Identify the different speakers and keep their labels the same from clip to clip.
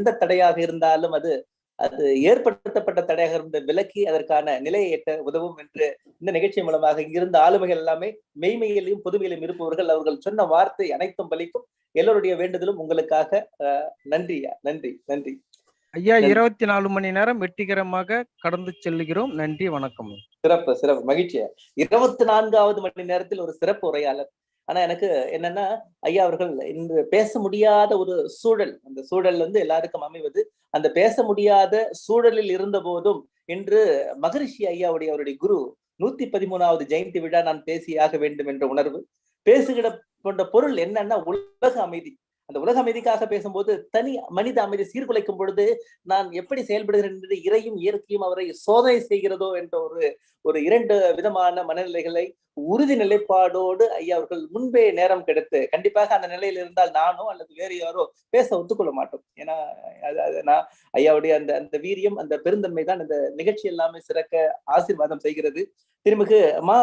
Speaker 1: எந்த தடையாக இருந்தாலும் அது அது ஏற்படுத்தப்பட்ட தடையாக இருந்த விலக்கி அதற்கான நிலையை எட்ட உதவும் என்று இந்த நிகழ்ச்சி மூலமாக இங்கிருந்த ஆளுமைகள் எல்லாமே மெய்மையிலும் புதுமையிலும் இருப்பவர்கள் அவர்கள் சொன்ன வார்த்தை அனைத்தும் பலிக்கும். எல்லோருடைய வேண்டுதலும் உங்களுக்காக நன்றியா நன்றி நன்றி
Speaker 2: ஐயா. இருபத்தி நாலு மணி நேரம் வெற்றிகரமாக கடந்து செல்லுகிறோம். நன்றி வணக்கம்.
Speaker 1: சிறப்பு சிறப்பு. மகிழ்ச்சியா? இருபத்தி நான்காவது மணி நேரத்தில் ஒரு சிறப்பு உரையாளர். ஆனா எனக்கு என்னன்னா ஐயா அவர்கள் இன்று பேச முடியாத ஒரு சூழல் அந்த சூழல் வந்து எல்லாருக்கும் அமைவது அந்த பேச முடியாத சூழலில் இருந்த போதும் இன்று மகரிஷி ஐயாவுடைய அவருடைய குரு நூத்தி பதிமூணாவது ஜெயந்தி விழா நான் பேசியாக வேண்டும் என்ற உணர்வு. பேசுகிற கொண்ட பொருள் என்னன்னா உலக அமைதி. அந்த உலக அமைதிக்காக பேசும்போது தனி மனித அமைதி சீர்குலைக்கும் பொழுது நான் எப்படி செயல்படுகிறேன் என்று இறையும் இயற்கையும் அவரை சோதனை செய்கிறதோ என்ற ஒரு ஒரு இரண்டு விதமான மனநிலைகளை உறுதி நிலைப்பாடோடு ஐயா அவர்கள் முன்பே நேரம் கெடுத்து கண்டிப்பாக அந்த நிலையில் இருந்தால் நானோ அல்லது வேறு யாரோ பேச ஒத்துக்கொள்ள மாட்டோம். ஏன்னா அது நான் ஐயாவுடைய அந்த அந்த வீரியம் அந்த பெருந்தன்மை தான் இந்த நிகழ்ச்சி எல்லாமே சிறக்க ஆசீர்வாதம் செய்கிறது. திருமிகு மா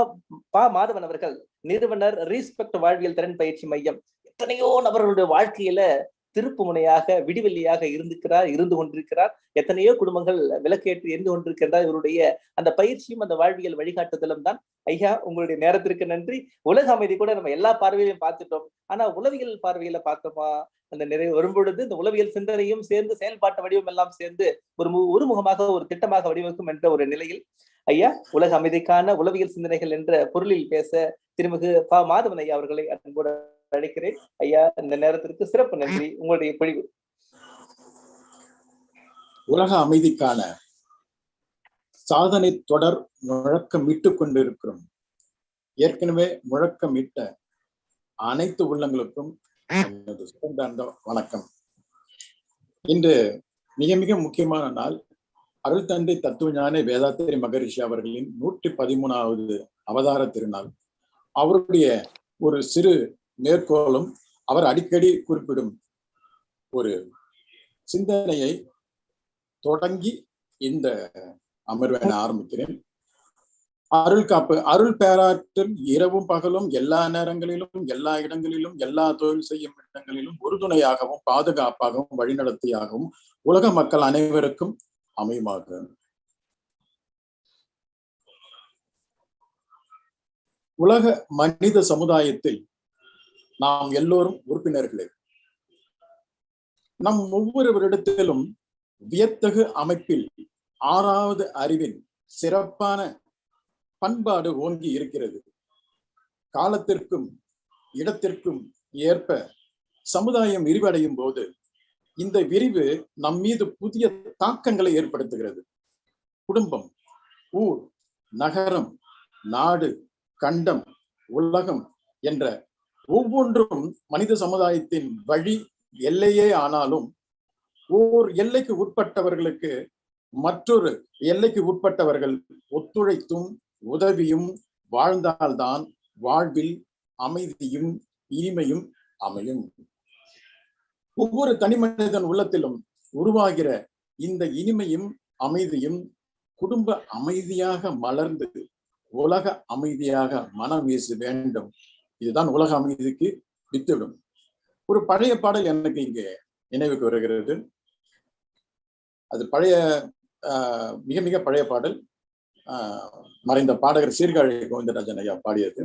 Speaker 1: பா மாதவன் அவர்கள் நிறுவனர் ரீஸ்பெக்ட் வாழ்வியல் திறன் பயிற்சி மையம். எத்தனையோ நபர்களுடைய வாழ்க்கையில திருப்பு முனையாக விடிவெள்ளியாக இருந்திருக்கிறார் இருந்து கொண்டிருக்கிறார். எத்தனையோ குடும்பங்கள் விளக்கேற்று இருந்து கொண்டிருக்கின்றார் இவருடைய அந்த பயிற்சியும் அந்த வாழ்வியல் வழிகாட்டுதலும் தான். ஐயா உங்களுடைய நேரத்திற்கு நன்றி. உலக அமைதி கூட நம்ம எல்லா பார்வையிலையும் பார்த்துட்டோம். ஆனா உளவியல் பார்வையில பார்த்தோமா? அந்த நிறைவு வரும்பொழுது இந்த உளவியல் சிந்தனையும் சேர்ந்து செயல்பாட்டு வடிவம் எல்லாம் சேர்ந்து ஒரு மு- ஒருமுகமாக ஒரு திட்டமாக வடிவமைக்கும் என்ற ஒரு நிலையில் ஐயா உலக அமைதிக்கான உளவியல் சிந்தனைகள் என்ற பொருளில் பேச திருமிகு பா. மாதவன் ஐயா அவர்களை அன்போடு அழைக்கிறேன் ஐயா இந்த நேரத்திற்கு சிறப்பு நன்றி. உங்களுடைய பொழிவு
Speaker 3: உலக அமைதிக்கான சாதனை தொடர் முழக்கமிட்டு கொண்டிருக்கிறோம். ஏற்கனவே முழக்கமிட்ட அனைத்து உள்ளங்களுக்கும் எனது சுகந்தார்ந்த வணக்கம். இன்று மிக மிக முக்கியமான நாள். அருள் தந்தை தத்துவஞான வேதாத்திரி மகரிஷி அவர்களின் நூற்றி பதிமூணாவது அவதார திருநாள். அவருடைய ஒரு சிறு மேற்கோளும் அவர் அடிக்கடி குறிப்பிடும் ஒரு சிந்தனையை தொடங்கி இந்த அமர்வை நான் ஆரம்பிக்கிறேன். அருள் காப்பு அருள் பேராற்றல் இரவும் பகலும் எல்லா நேரங்களிலும் எல்லா இடங்களிலும் எல்லா தொழில் செய்யும் இடங்களிலும் உறுதுணையாகவும் பாதுகாப்பாகவும் வழிநடத்தியாகவும் உலக மக்கள் அனைவருக்கும் அமையுமாக. உலக மனித சமுதாயத்தில் நாம் எல்லோரும் உறுப்பினர்களே. நம் ஒவ்வொருவரிடத்திலும் வியத்தகு அமைப்பில் ஆறாவது அறிவின் சிறப்பான பண்பாடு ஓங்கி இருக்கிறது. காலத்திற்கும் இடத்திற்கும் ஏற்ப சமுதாயம் விரிவடையும் போது இந்த விரிவு நம் மீது புதிய தாக்கங்களை ஏற்படுத்துகிறது. குடும்பம் ஊர் நகரம் நாடு கண்டம் உலகம் என்ற ஒவ்வொன்றும் மனித சமுதாயத்தின் வழி எல்லையே ஆனாலும் ஓர் எல்லைக்கு உட்பட்டவர்களுக்கு மற்றொரு எல்லைக்கு உட்பட்டவர்கள் ஒத்துழைத்தும் உதவியும் வாழ்ந்தால்தான் வாழ்வில் அமைதியும் இனிமையும் அமையும். ஒவ்வொரு தனிமனிதன் உள்ளத்திலும் உருவாகிற இந்த இனிமையும் அமைதியும் குடும்ப அமைதியாக மலர்ந்து உலக அமைதியாக மனம் வீச வேண்டும். இதுதான் உலக அமைதிக்கு வித்திடும். ஒரு பழைய பாடல் எனக்கு இங்கே நினைவுக்கு வருகிறது. அது பழைய மிக மிக பழைய பாடல். மறைந்த பாடகர் சீர்காழி கோவிந்தராஜன் ஐயா பாடியது.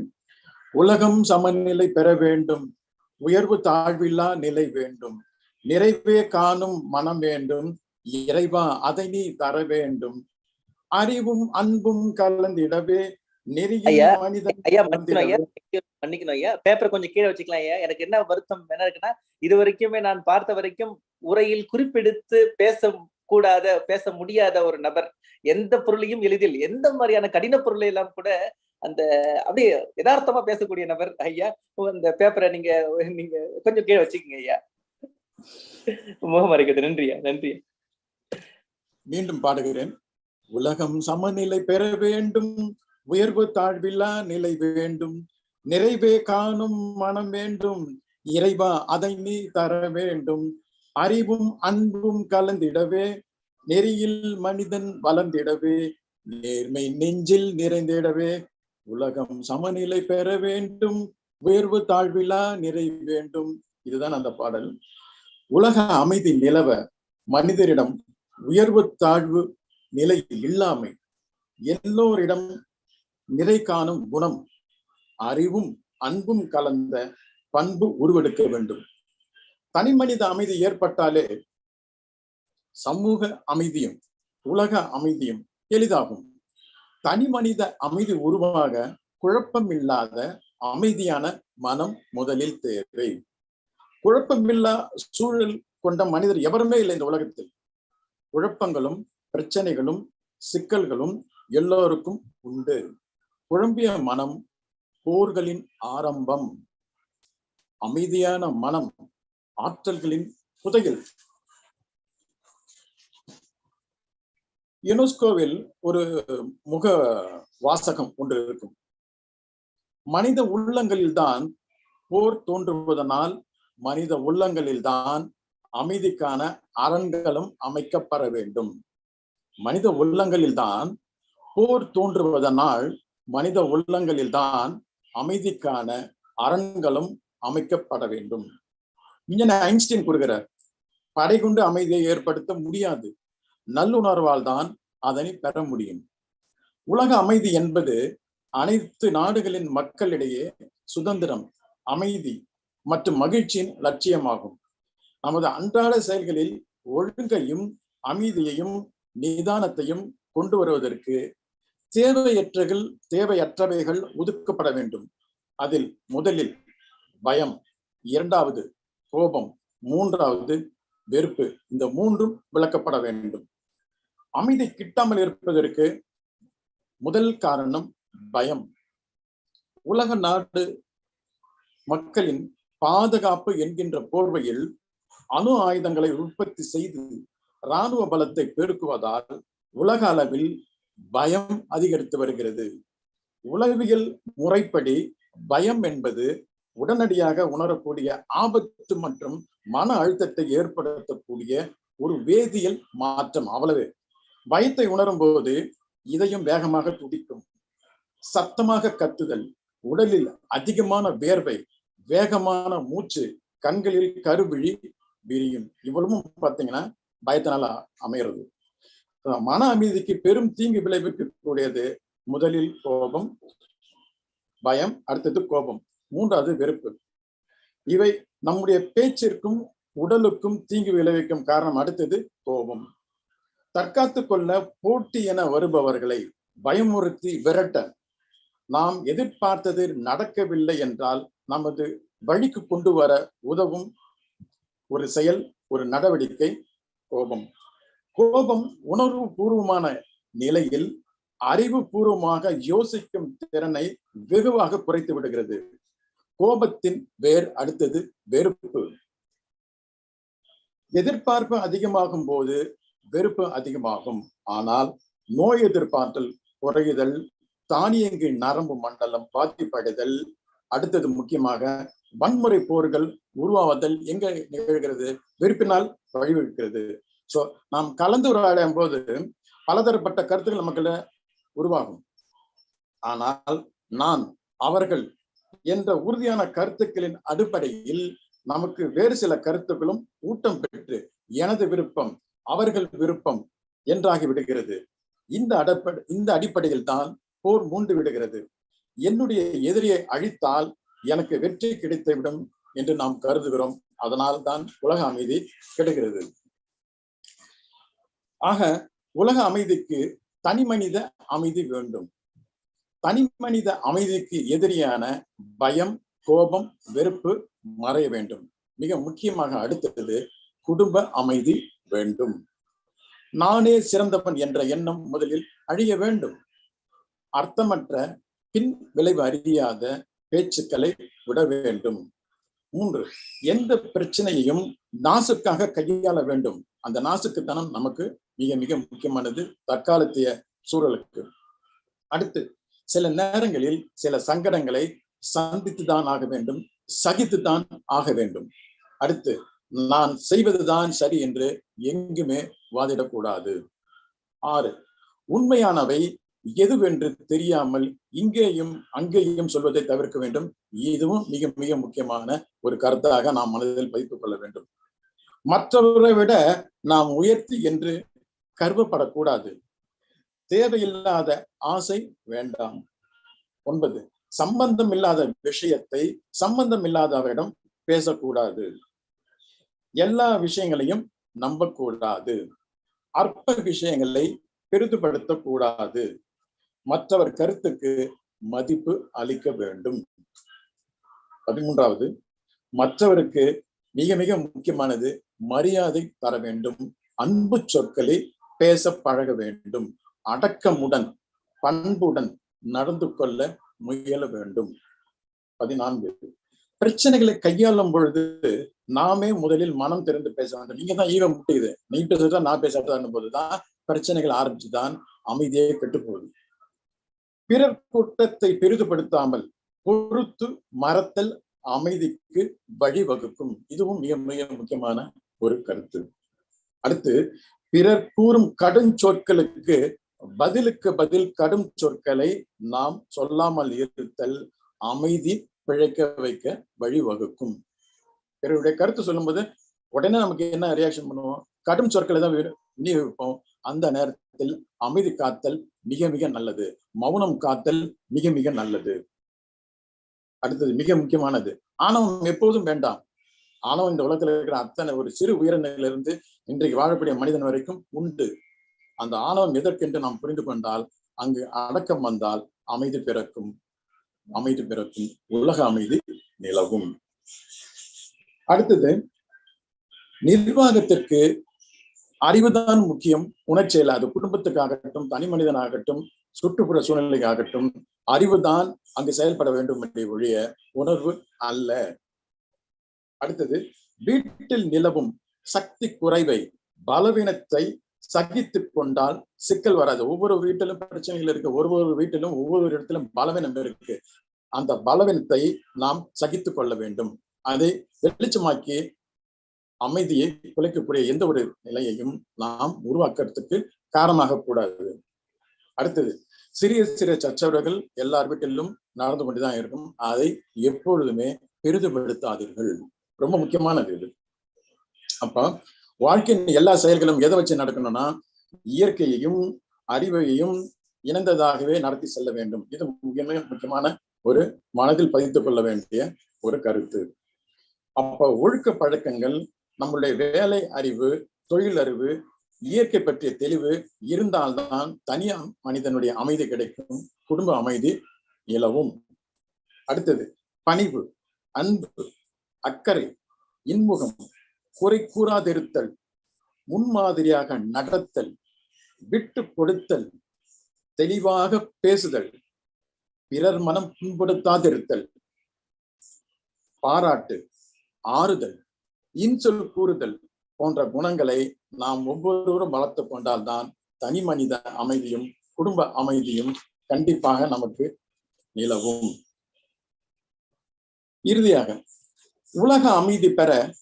Speaker 3: உலகம் சமநிலை பெற வேண்டும். உயர்வு தாழ்வில்லா நிலை வேண்டும். நிறைவே காணும் மனம் வேண்டும். இறைவா அதை நீ தர வேண்டும். அறிவும் அன்பும் கலந்திடவே நெறியும்
Speaker 1: ஐயா,
Speaker 3: மனிதன்
Speaker 1: பண்ணிக்கணும் ஐயா. பேப்பர் கொஞ்சம் கீழே வச்சுக்கலாம் ஐயா. எனக்கு என்ன வருத்தம் என்ன இருக்குன்னா இது வரைக்குமே நான் பார்த்த வரைக்கும் உரையில் குறிப்பெடுத்து பேச கூடாத பேச முடியாத ஒரு நபர். எந்த பொருளையும் எளிதில் எந்த மாதிரியான கடின பொருளை எல்லாம் கூட அந்த அப்படியே யதார்த்தமா பேசக்கூடிய நபர் ஐயா. அந்த பேப்பரை நீங்க நீங்க கொஞ்சம் கீழே வச்சுக்கோங்க ஐயா. முகம் மறைக்கிறது நன்றியா நன்றி
Speaker 3: மீண்டும் பாடுகிறேன். உலகம் சமநிலை பெற வேண்டும். உயர்வு தாழ்வில்லா நிலை வேண்டும். நிறைவே காணும் மனம் வேண்டும். இறைவா அதை நீ தர வேண்டும். அறிவும் அன்பும் கலந்திடவே நெறியில் மனிதன் வளர்ந்திடவே நேர்மை நெஞ்சில் நிறைந்திடவே உலகம் சமநிலை பெற வேண்டும். உயர்வு தாழ்விலா நிறை வேண்டும். இதுதான் அந்த பாடல். உலக அமைதி நிலவ மனிதரிடம் உயர்வு தாழ்வு நிலை இல்லாமை. எல்லோரிடம் நிறை காணும் குணம் அறிவும் அன்பும் கலந்த பண்பு உருவெடுக்க வேண்டும். தனி மனித அமைதி ஏற்பட்டாலே சமூக அமைதியும் உலக அமைதியும் எளிதாகும். தனி மனித அமைதி உருவாக குழப்பமில்லாத அமைதியான மனம் முதலில் தேவை. குழப்பமில்லா சூழல் கொண்ட மனிதர் எவருமே இல்லை இந்த உலகத்தில். குழப்பங்களும் பிரச்சனைகளும் சிக்கல்களும் எல்லோருக்கும் உண்டு. குழம்பிய மனம் போர்களின் ஆரம்பம் அமைதியான மனம் ஆற்றல்களின் புதையல். யுனெஸ்கோவில் ஒரு முக வாசகம் ஒன்று இருக்கும். மனித உள்ளங்களில்தான் போர் தோன்றுவதனால் மனித உள்ளங்களில்தான் அமைதிக்கான அரண்களும் அமைக்கப்பட வேண்டும். மனித உள்ளங்களில்தான் போர் தோன்றுவதனால் மனித உள்ளங்களில்தான் அமைதிக்கான அரண்களும் அமைக்கப்பட வேண்டும். இங்கே ஐன்ஸ்டீன் கூறுகிறார் படை கொண்டு அமைதியை ஏற்படுத்த முடியாது. நல்லுணர்வால் தான் அதனை பெற முடியும். உலக அமைதி என்பது அனைத்து நாடுகளின் மக்களிடையே சுதந்திரம் அமைதி மற்றும் மகிழ்ச்சியின் லட்சியமாகும். நமது அன்றாட செயல்களில் ஒழுங்கையும் அமைதியையும் நிதானத்தையும் கொண்டு வருவதற்கு தேவையற்றகள் தேவையற்றவைகள் ஒதுக்கப்பட வேண்டும். அதில் முதலில் பயம் இரண்டாவது கோபம் மூன்றாவது வெறுப்பு. இந்த மூன்றும் விளக்கப்பட வேண்டும். அமைதி கிட்டாமல் இருப்பதற்கு முதல் காரணம் பயம். உலக நாடு மக்களின் பாதுகாப்பு என்கின்ற போர்வையில் அணு ஆயுதங்களை உற்பத்தி செய்து இராணுவ பலத்தை பெருக்குவதால் உலக அளவில் பயம் அதிகரித்து வருகிறது. உளவியல் முறைப்படி பயம் என்பது உடனடியாக உணரக்கூடிய ஆபத்து மற்றும் மன அழுத்தத்தை ஏற்படுத்தக்கூடிய ஒரு வேதியியல் மாற்றம். அவ்வளவு. பயத்தை உணரும் போது இதயம் வேகமாக துடிக்கும். சத்தமாக கத்துதல். உடலில் அதிகமான வேர்வை வேகமான மூச்சு கண்களில் கருவிழி விரியும். இவ்வளவும் பார்த்தீங்கன்னா பயத்தினால அமைகிறது. மன அமைதிக்கு பெரும் தீங்கு விளைவிக்கக்கூடியது முதலில் கோபம் பயம் அடுத்தது கோபம். மூன்றாவது வெறுப்பு. இவை நம்முடைய பேச்சிற்கும் உடலுக்கும் தீங்கு விளைவிக்கும் காரணம். அடுத்தது கோபம். தற்காத்து கொள்ள போட்டி என வருபவர்களை பயமுறுத்தி விரட்ட நாம் எதிர்பார்த்தது நடக்கவில்லை என்றால் நமது வழிக்கு கொண்டு வர உதவும் ஒரு செயல் ஒரு நடவடிக்கை கோபம். கோபம் உணர்வு பூர்வமான நிலையில் அறிவுபூர்வமாக யோசிக்கும் திறனை வெகுவாக குறைத்து விடுகிறது. கோபத்தின் வேர் அடுத்தது வெறுப்பு. எதிர்பார்ப்பு அதிகமாகும் போது வெறுப்பு அதிகமாகும். ஆனால் நோய் எதிர்பார்த்தல் குறையுதல் தானியங்கி நரம்பு மண்டலம் பாதிப்படைதல் அடுத்தது முக்கியமாக வன்முறை போர்கள் உருவாவதல் எங்க நிகழ்கிறது? வெறுப்பினால் வழிவகுக்கிறது. ஸோ நாம் கலந்துரையாடும் போது பலதரப்பட்ட கருத்துக்கள் நமக்குள்ள உருவாகும். ஆனால் நான் அவர்கள் என்ற உறுதியான கருத்துக்களின் அடிப்படையில் நமக்கு வேறு சில கருத்துக்களும் ஊட்டம் பெற்று எனது விருப்பம் அவர்கள் விருப்பம் என்றாகி விடுகிறது. இந்த அடப்படை இந்த அடிப்படையில் தான் போர் மூண்டு விடுகிறது. என்னுடைய எதிரியை அழித்தால் எனக்கு வெற்றி கிடைத்துவிடும் என்று நாம் கருதுகிறோம். அதனால் தான் உலக அமைதி கிடைக்கிறது ஆக உலக அமைதிக்கு தனி மனித அமைதி வேண்டும். தனி மனித அமைதிக்கு எதிரியான பயம் கோபம் வெறுப்பு மறைய வேண்டும். மிக முக்கியமாக அடுத்தது குடும்ப அமைதி வேண்டும். நானே சிறந்தவன் என்ற எண்ணம் முதலில் அழிய வேண்டும். அர்த்தமற்ற பின் விளைவு அறியாத பேச்சுக்களை விட வேண்டும். மூன்று. எந்த பிரச்சனையையும் நாசுக்காக கையாள வேண்டும். அந்த நாசுக்குத்தனம் நமக்கு மிக மிக முக்கியமானது தற்காலத்திய சூழலுக்கு. அடுத்து சில நேரங்களில் சில சங்கடங்களை சந்தித்துதான் ஆக வேண்டும் சகித்துத்தான் ஆக வேண்டும். அடுத்து நான் செய்வதுதான் சரி என்று எங்குமே வாதிடக்கூடாது. ஆறு. உண்மையானவை எதுவென்று தெரியாமல் இங்கேயும் அங்கேயும் சொல்வதை தவிர்க்க வேண்டும். இதுவும் மிக மிக முக்கியமான ஒரு கருத்தாக நாம் மனதில் பதித்துக் கொள்ள வேண்டும். மற்றவரை விட நாம் உயர்த்தி என்று கருவப்படக்கூடாது. தேவையில்லாத ஆசை வேண்டாம். ஒன்பது சம்பந்தம் இல்லாத விஷயத்தை சம்பந்தம் இல்லாதவரிடம் பேசக்கூடாது. எல்லா விஷயங்களையும் நம்பக்கூடாது. அற்ப விஷயங்களை பெரிதுபடுத்தக்கூடாது. மற்றவர் கருத்துக்கு மதிப்பு அளிக்க வேண்டும். பதிமூன்றாவது மற்றவருக்கு மிக மிக முக்கியமானது மரியாதை தர வேண்டும். அன்பு சொற்களை பேச பழக வேண்டும். அடக்கமுடன் பண்புடன் நடந்து கொள்ள முயல வேண்டும். பதினான்கு பிரச்சனைகளை கையாளும் பொழுது நாமே முதலில் மனம் திறந்து பேச வேண்டும். நீங்க தான் ஈவ முட்டியுது நீட்டு பேசுறதா நான் பேசுறதான்னு போதுதான் பிரச்சனைகள் ஆரம்பிச்சுதான் அமைதியே கெட்டு போகுது. பிறர் கூட்டத்தை பெரிதுபடுத்தாமல் பொறுத்து மறத்தல் அமைதிக்கு வழிவகுக்கும். இதுவும் மிக மிக முக்கியமான ஒரு கருத்து. அடுத்து பிறர் கூறும் கடும் சொற்களுக்கு பதிலுக்கு பதில் கடும் சொற்களை நாம் சொல்லாமல் இருத்தல் அமைதி பிழைக்க வைக்க வழிவகுக்கும். பிறருடைய கருத்து சொல்லும்போது உடனே நமக்கு என்ன ரியாக்ஷன் பண்ணுவோம்? கடும் சொற்களை தான் விநியோகிப்போம். அந்த நேரத்தில் அமைதி காத்தல் மிக மிக நல்லது. மௌனம் காத்தல் மிக மிக நல்லது. அடுத்தது மிக முக்கியமானது. ஆணவம் எப்போதும் வேண்டாம். ஆணவம் இந்த உலகத்துல இருக்கிற அத்தனை ஒரு சிறு உயிரினிலிருந்து இன்றைக்கு வாழக்கூடிய மனிதன் வரைக்கும் உண்டு. அந்த ஆணவம் எதற்கென்று நாம் புரிந்து கொண்டால் அங்கு அடக்கம் வந்தால் அமைதி பிறக்கும். அமைதி பிறக்கும். உலக அமைதி நிலவும். அடுத்தது நிர்வாகத்திற்கு அறிவுதான் முக்கியம். உணர்ச்சியில் அது குடும்பத்துக்காகட்டும் தனி மனிதனாகட்டும் சுற்றுப்புற சூழ்நிலைக்காகட்டும் அறிவுதான் அங்கு செயல்பட வேண்டும் என்ற ஒழிய உணர்வு அல்ல. அடுத்தது வீட்டில் நிலவும் சக்தி குறைவை பலவீனத்தை சகித்துக் கொண்டால் சிக்கல் வராது. ஒவ்வொரு வீட்டிலும் பிரச்சனைகள் இருக்கு. ஒவ்வொரு வீட்டிலும் ஒவ்வொரு இடத்திலும் பலவீனம் இருக்கு. அந்த பலவீனத்தை நாம் சகித்துக் கொள்ள வேண்டும். அதை வெளிச்சமாக்கி அமைதியை குலைக்கக்கூடிய எந்த ஒரு நிலையையும் நாம் உருவாக்குறதுக்கு காரணமாக கூடாது. அடுத்தது சிறிய சிறிய சச்சரவுகள் எல்லார் வீட்டிலும் நடந்து கொண்டுதான் இருக்கும். அதை எப்பொழுதுமே பெரிதுபடுத்தாதீர்கள். ரொம்ப முக்கியமானது இது. அப்ப வாழ்க்கையின் எல்லா செயல்களும் எதை வச்சு நடக்கணும்னா இயற்கையையும் அறிவையும் இணைந்ததாகவே நடத்தி செல்ல வேண்டும். இது மிக முக்கியமான ஒரு மனதில் பதித்துக் கொள்ள வேண்டிய ஒரு கருத்து. அப்ப ஒழுக்க பழக்கங்கள் நம்மளுடைய வேலை அறிவு தொழில் அறிவு இயற்கை பற்றிய தெளிவு இருந்தால்தான் தனியா மனிதனுடைய அமைதி கிடைக்கும் குடும்ப அமைதி நிலவும். அடுத்தது பணிவு அன்பு அக்கறை இன்முகம் குறை கூறாதிருத்தல் முன்மாதிரியாக நடத்தல் விட்டு கொடுத்தல் தெளிவாக பேசுதல் பிறர் மனம் புண்படுத்தாதிருத்தல் பாராட்டு ஆறுதல் இன்சொல் கூறுதல் போன்ற குணங்களை நாம் ஒவ்வொருவரும் வளர்த்து கொண்டால்தான் தனி மனித அமைதியும் குடும்ப அமைதியும் கண்டிப்பாக நமக்கு நிலவும். இறுதியாக உலக அமைதி பெற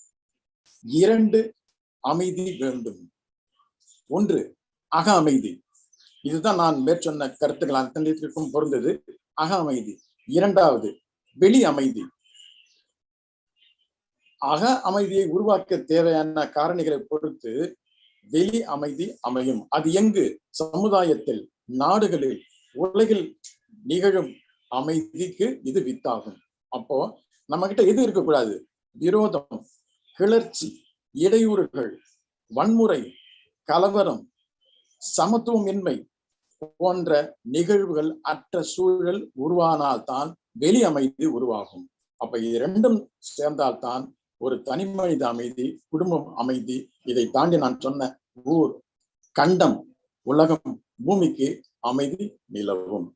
Speaker 3: இரண்டு அமைதி வேண்டும். ஒன்று அக அமைதி. இதுதான் நான் மேற்சொன்ன கருத்துக்கள் அத்தனைக்கும் பொருந்தது. அக அமைதி. இரண்டாவது வெளி அமைதி. அக அமைதியை உருவாக்க தேவையான காரணிகளை பொறுத்து வெளி அமைதி அமையும். அது எங்கு? சமுதாயத்தில் நாடுகளில். உலகில் நிகழும் அமைதிக்கு இது வித்தாகும். அப்போ நம்ம கிட்ட எது இருக்கக்கூடாது? விரோதம் கிளர்ச்சி இடையூறுகள் வன்முறை கலவரம் சமத்துவமின்மை போன்ற நிகழ்வுகள் அற்ற சூழல் உருவானால்தான் வெளி அமைதி உருவாகும். அப்ப இது ரெண்டும் சேர்ந்தால்தான் ஒரு தனி மனித அமைதி குடும்பம் அமைதி. இதை தாண்டி நான் சொன்ன ஊர் கண்டம் உலகம் பூமிக்கு அமைதி நிலவும்.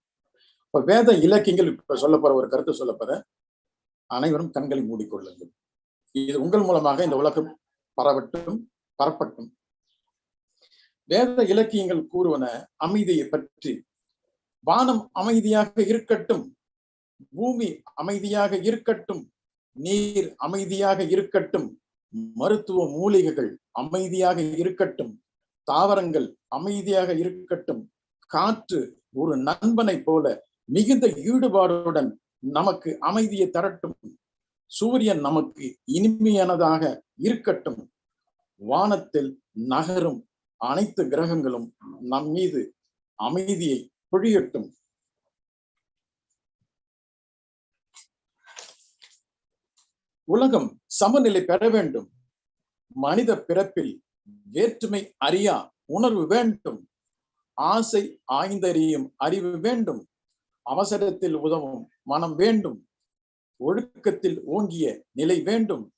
Speaker 3: இப்ப வேத இலக்கியங்கள் இப்ப சொல்ல போற ஒரு கருத்து சொல்ல போற அனைவரும் கண்களை மூடிக்கொள்ளுங்கள். இது உங்கள் மூலமாக இந்த உலகம் பரவட்டும் பரப்பட்டும். வேத இலக்கியங்கள் கூறுவன அமைதியை பற்றி. வானம் அமைதியாக இருக்கட்டும் பூமி அமைதியாக இருக்கட்டும். நீர் அமைதியாக இருக்கட்டும். மருத்துவ மூலிகைகள் அமைதியாக இருக்கட்டும். தாவரங்கள் அமைதியாக இருக்கட்டும். காற்று ஒரு நண்பனை போல மிகுந்த ஈடுபாடுடன் நமக்கு அமைதியை தரட்டும். சூரியன் நமக்கு இனிமையானதாக இருக்கட்டும். வானத்தில் நகரும் அனைத்து கிரகங்களும் நம் மீது அமைதியை பொழியட்டும். உலகம் சமநிலை பெற வேண்டும். மனித பிறப்பில் வேற்றுமை அறியா உணர்வு வேண்டும். ஆசை ஆய்ந்தறியும் அறிவு வேண்டும். அவசரத்தில் உதவும் மனம் வேண்டும். ஒழுக்கத்தில் ஓங்கிய நிலை வேண்டும்.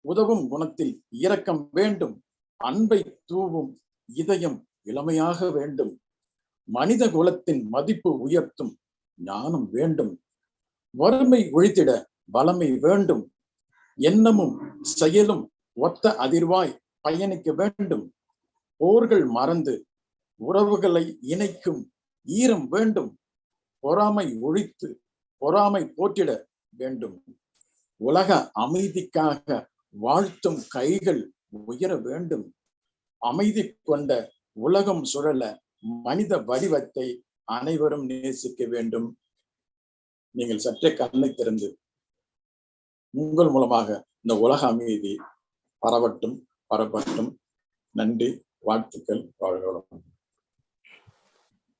Speaker 3: உதவும் குணத்தில் இரக்கம் வேண்டும். அன்பை தூவும் இதயம் இளமையாக வேண்டும். மனித குலத்தின் மதிப்பு உயர்த்தும் ஞானம் வேண்டும். வறுமை ஒழித்திட வளமை வேண்டும். எண்ணமும் செயலும் ஒத்த அதிர்வாய் பயணிக்க வேண்டும். போர்கள் மறந்து உறவுகளை இணைக்கும் ஈரம் வேண்டும். பொறாமை ஒழித்து பொறாமை போற்றிட வேண்டும். உலக அமைதிக்காக வாழ்த்தும் கைகள் உயர வேண்டும். அமைதி கொண்ட உலகம் சுழல மனித வடிவத்தை அனைவரும் நேசிக்க வேண்டும். நீங்கள் சற்றே கண்ணை திறந்து உங்கள் மூலமாக இந்த உலக அமைதி பரவட்டும் பரப்பட்டும். நன்றி வாழ்த்துக்கள் வாழ்க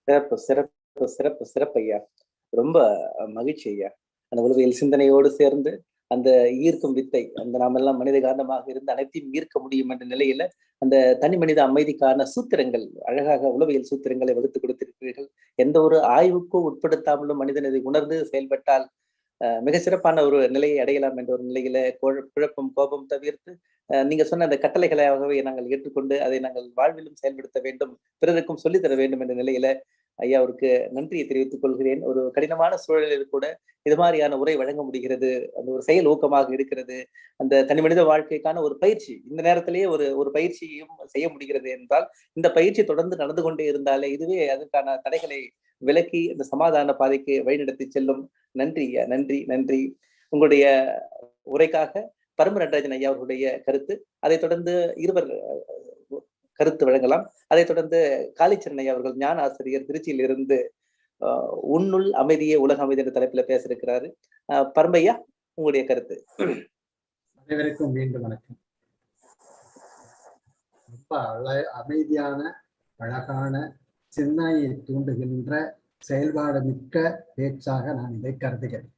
Speaker 1: சிறப்பு சிறப்பு சிறப்பு சிறப்பு ஐயா. ரொம்ப மகிழ்ச்சி ஐயா. அந்த உளவியல் சிந்தனையோடு சேர்ந்து அந்த ஈர்க்கும் வித்தை அந்த நாமெல்லாம் மனித காரணமாக இருந்து அனைத்தையும் ஈர்க்க முடியும் என்ற நிலையில அந்த தனி மனித அமைதிக்கான சூத்திரங்கள் அழகாக உளவியல் சூத்திரங்களை வகுத்து கொடுத்திருக்கிறீர்கள். எந்த ஒரு ஆய்வுக்கும் உட்படுத்தாமலும் மனிதன் இதை உணர்ந்து செயல்பட்டால் அஹ், மிக சிறப்பான ஒரு நிலையை அடையலாம் என்ற ஒரு நிலையில குழ- குழப்பம் கோபம் தவிர்த்து அஹ், நீங்க சொன்ன அந்த கட்டளைகளாகவே நாங்கள் ஏற்றுக்கொண்டு அதை நாங்கள் வாழ்விலும் செயல்படுத்த வேண்டும் பிறருக்கும் சொல்லித் தர வேண்டும் என்ற நிலையில ஐயா அவருக்கு நன்றியை தெரிவித்துக் கொள்கிறேன். ஒரு கடினமான சூழலில் கூட இது மாதிரியான உரை வழங்க முடிகிறது. அந்த ஒரு செயல் ஊக்கமாக இருக்கிறது. அந்த தனி மனித வாழ்க்கைக்கான ஒரு பயிற்சி இந்த நேரத்திலேயே ஒரு ஒரு பயிற்சியையும் செய்ய முடிகிறது என்றால் இந்த பயிற்சி தொடர்ந்து நடந்து கொண்டே இருந்தாலே இதுவே அதற்கான தடைகளை விலக்கி இந்த சமாதான பாதைக்கு வழிநடத்தி செல்லும் நன்றி ஐயா நன்றி நன்றி. உங்களுடைய உரைக்காக பரம நடராஜன் ஐயா அவர்களுடைய கருத்து அதைத் தொடர்ந்து இருவர் கருத்து வழங்கலாம். அதைத் தொடர்ந்து காளிச்சரண் ஐயா அவர்கள் ஞான ஆசிரியர் திருச்சியில் இருந்து ஆஹ் உன்னுள் அமைதியே உலக அமைதி என்ற தலைப்புல பேசியிருக்கிறாரு. பரம்பையா உங்களுடைய கருத்து.
Speaker 4: அனைவருக்கும் மீண்டும் வணக்கம். ரொம்ப அழ அமைதியான அழகான சிந்தனையை தூண்டுகின்ற செயல்பாடு மிக்க பேச்சாக நான் இதை கருதுகிறேன்.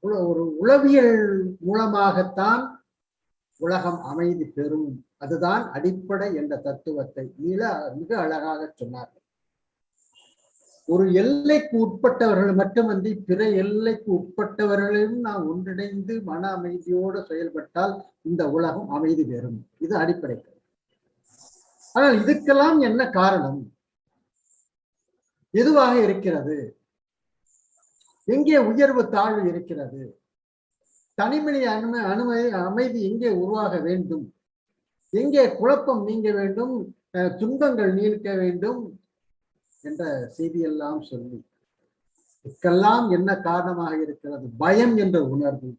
Speaker 4: ஒரு உளவியல் மூலமாகத்தான் உலகம் அமைதி பெறும். அதுதான் அடிப்படை என்ற தத்துவத்தை மிக மிக அழகாக சொன்னார்கள் ஒரு எல்லைக்கு உட்பட்டவர்கள் மட்டுமன்றி பிற எல்லைக்கு உட்பட்டவர்களையும் நாம் ஒன்றிணைந்து மன அமைதியோடு செயல்பட்டால் இந்த உலகம் அமைதி பெறும். இது அடிப்படை ஆனால் இதுக்கெல்லாம் என்ன காரணம்? எதுவாக இருக்கிறது? எங்கே உயர்வு தாழ்வு இருக்கிறது? தனிமனி அனும அனுமதி அமைதி எங்கே உருவாக வேண்டும்? எங்கே குழப்பம் நீங்க வேண்டும்? அஹ் துன்பங்கள் நீக்க வேண்டும்? என்ற செய்தியெல்லாம் சொல்லி இதுக்கெல்லாம் என்ன காரணமாக இருக்கிறது? பயம் என்ற உணர்வு.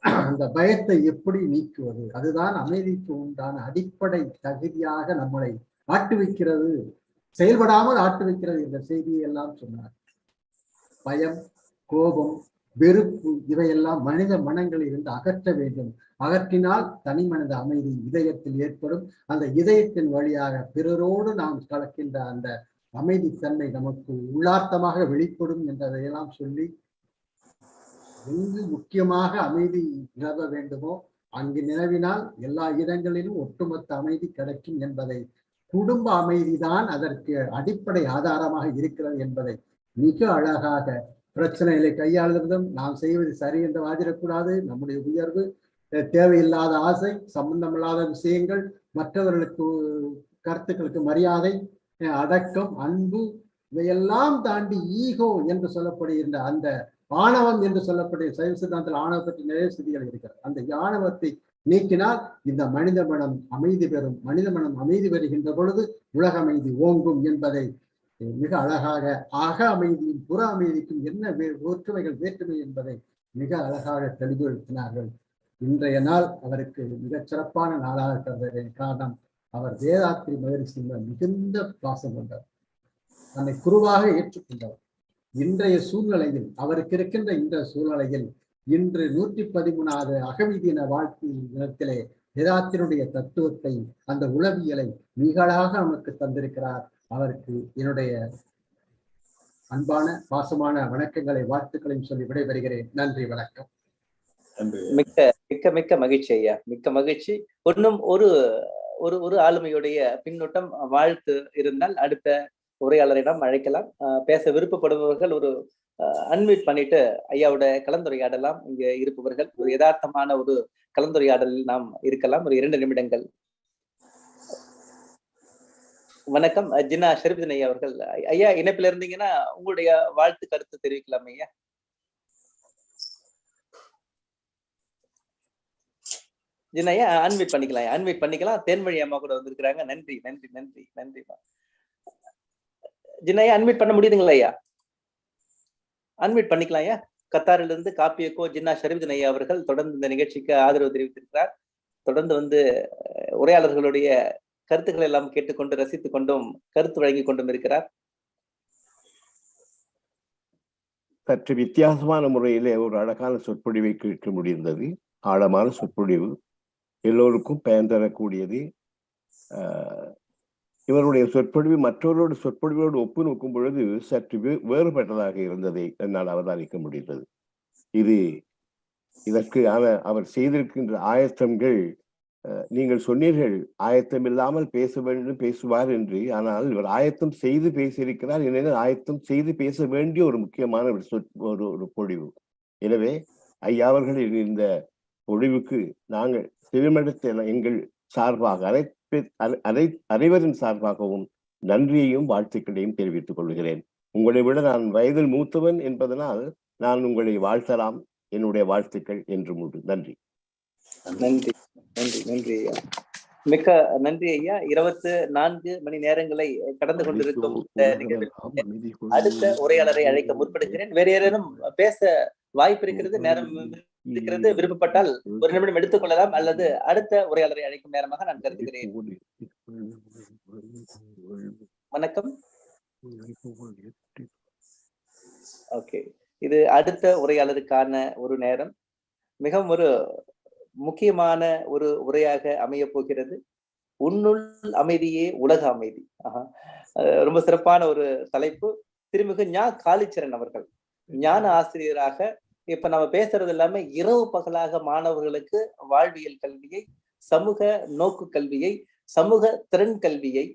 Speaker 4: அந்த பயத்தை எப்படி நீக்குவது? அதுதான் அமைதிக்கு உண்டான அடிப்படை தகுதியாக நம்மளை ஆட்டுவிக்கிறது செயல்படாமல் ஆட்டுவிக்கிறது இந்த செய்தியை எல்லாம் சொன்னார். பயம் கோபம் வெறுப்பு இவையெல்லாம் மனித மனங்களில் இருந்து அகற்ற வேண்டும். அகற்றினால் தனி மனித அமைதி இதயத்தில் ஏற்படும். அந்த இதயத்தின் வழியாக பிறரோடு நாம் கலக்கின்ற அந்த அமைதித்தன்மை நமக்கு உள்ளார்த்தமாக வெளிப்படும் என்றதையெல்லாம் சொல்லி எங்கு முக்கியமாக அமைதி நிலவ வேண்டுமோ அங்கு நிலவினால் எல்லா இடங்களிலும் ஒட்டுமொத்த அமைதி கிடைக்கும் என்பதை குடும்ப அமைதிதான் அதற்கு அடிப்படை ஆதாரமாக இருக்கிறது என்பதை மிக அழகாக பிரச்சனைகளை கையாளுவதும் நாம் செய்வது சரி என்று வாதிடக்கூடாது. நம்முடைய உயர்வு தேவையில்லாத ஆசை சம்பந்தமில்லாத விஷயங்கள் மற்றவர்களுக்கு கருத்துக்களுக்கு மரியாதை அஹ் அடக்கம் அன்பு இவையெல்லாம் தாண்டி ஈகோ என்று சொல்லப்படுகின்ற அந்த ஆணவம் என்று சொல்லக்கூடிய சைவ சித்தாந்தத்தில் ஆணவ பற்றி நிறைய செய்திகள் இருக்கிறது. அந்த ஆணவத்தை நீக்கினால் இந்த மனித மனம் அமைதி பெறும். மனித மனம் அமைதி பெறுகின்ற பொழுது உலக அமைதி ஓங்கும் என்பதை மிக அழகாக அக அமைதியும் புற அமைதிக்கும் என்ன ஒற்றுமைகள் வேற்றுமை என்பதை மிக அழகாக தெளிவுபடுத்தினார்கள். இன்றைய நாள் அவருக்கு மிகச் சிறப்பான நாளாக கருதுகிறேன் காரணம் அவர் வேதாத்திரி மகரிஷி மிகுந்த பாசம் கொண்டவர். தன்னை குருவாக ஏற்றுக்கொண்டவர். இன்றைய சூழ்நிலையில் அவருக்கு இருக்கின்ற இந்த சூழ்நிலையில் இன்று நூற்றி பதிமூணாவது அகவி தின வாழ்த்து தினத்திலே வேதாத்தினுடைய தத்துவத்தை அந்த உளவியலை மிகளாக நமக்கு தந்திருக்கிறார். அவருக்கு என்னுடைய அன்பான பாசமான வணக்கங்களை வாழ்த்துக்களையும் சொல்லி விடைபெறுகிறேன். நன்றி வணக்கம்.
Speaker 1: மிக்க மிக்க மிக்க மகிழ்ச்சி ஐயா. மிக்க மகிழ்ச்சி. இன்னும் ஒரு ஒரு ஒரு ஆளுமையுடைய பின்னூட்டம் வாழ்த்து இருந்தால் அடுத்த உரையாளரிடம் அழைக்கலாம். பேச விருப்பப்படுபவர்கள் ஒரு அன்மியூட் பண்ணிட்டு ஐயாவோட கலந்துரையாடலாம். இங்க இருப்பவர்கள் ஒரு யதார்த்தமான ஒரு கலந்துரையாடலில் நாம் இருக்கலாம். ஒரு இரண்டு நிமிடங்கள். வணக்கம். ஜினா ஜின்னா ஐயா அவர்கள். ஐயா இணைப்பில் இருந்தீங்கன்னா உங்களுடைய வாழ்த்து கருத்து தெரிவிக்கலாம் ஐயா? ஜின்னையா அன்வைட் பண்ணிக்கலாம் அன்வைட் பண்ணிக்கலாம். தேன்மொழி அம்மா கூட வந்திருக்கிறாங்க. நன்றி நன்றி நன்றி நன்றிமா ஜின்னையா அன்வைட் பண்ண முடியுதுங்களா ஐயா? அன்மிட் பண்ணிக்கலாம் ஐயா. கத்தாரிலிருந்து இருந்து காப்பியக்கோ ஜின்னா ஷரீப்தீன் ஐயா அவர்கள் தொடர்ந்து இந்த நிகழ்ச்சிக்கு ஆதரவு தெரிவித்திருக்கிறார். தொடர்ந்து வந்து உரையாளர்களுடைய கருத்துக்களை எல்லாம் கேட்டுக்கொண்டு ரசித்துக் கொண்டும் கருத்து வழங்கி கொண்டும் இருக்கிறார்.
Speaker 5: சற்று வித்தியாசமான முறையிலே ஒரு அழகான சொற்பொழிவை கேட்க முடிந்தது. ஆழமான சொற்பொழிவு. எல்லோருக்கும் பயன் தரக்கூடியது ஆஹ், இவருடைய சொற்பொழிவு மற்றவரோட சொற்பொழிவோடு ஒப்பு நோக்கும் பொழுது சற்று வேறுபட்டதாக இருந்ததை என்னால் அவதானிக்க முடிந்தது. இது இதற்கு அவர் செய்திருக்கின்ற ஆயத்தங்கள் நீங்கள் சொன்னீர்கள் ஆயத்தம் இல்லாமல் பேச வேண்டும் பேசுவார் என்று. ஆனால் இவர் ஆயத்தம் செய்து பேசியிருக்கிறார் எனவே ஆயத்தம் செய்து பேச வேண்டிய ஒரு முக்கியமான ஒரு ஒரு பொழிவு. எனவே ஐயா அவர்களின் இந்த பொழிவுக்கு நாங்கள் திருமணத்தை எங்கள் சார்பாக அனைத்து அனை- அனை அனைவரின் சார்பாகவும் நன்றியையும் வாழ்த்துக்களையும் தெரிவித்துக் கொள்கிறேன். உங்களை விட நான் வயதில் மூத்தவன் என்பதனால் நான் உங்களை வாழ்த்தலாம். என்னுடைய வாழ்த்துக்கள் என்றும் உண்டு நன்றி.
Speaker 1: நன்றி நன்றி நன்றி ஐயா. மிக்க நன்றி ஐயா. இருபத்து நான்கு மணி நேரங்களை கடந்து கொண்டிருக்கும் அடுத்த உரையாளரை அழைக்க முற்படுகிறேன். வேற யாரேனும் பேச வாய்ப்பு இருக்கிறது நேரம் இருக்கிறது விருப்பப்பட்டால் ஒரு நிமிடம் எடுத்துக்கொள்ளலாம் அல்லது அடுத்த உரையாளரை அழைக்கும் நேரமாக நான் கருதுகிறேன். வணக்கம். ஓகே. இது அடுத்த உரையாளருக்கான ஒரு நேரம். மிகவும் ஒரு முக்கியமான ஒரு உரையாக அமைய போகிறது. உன்னுள் அமைதியே உலக அமைதி. ரொம்ப சிறப்பான ஒரு தலைப்பு. திருமிகு ஞா. காளிச்சரன் அவர்கள். ஞான ஆசிரியராக இப்ப நம்ம பேசுறது எல்லாமே இரவு பகலாக மாணவர்களுக்கு வாழ்வியல் கல்வியை சமூக நோக்கு கல்வியை சமூக திறன் கல்வியை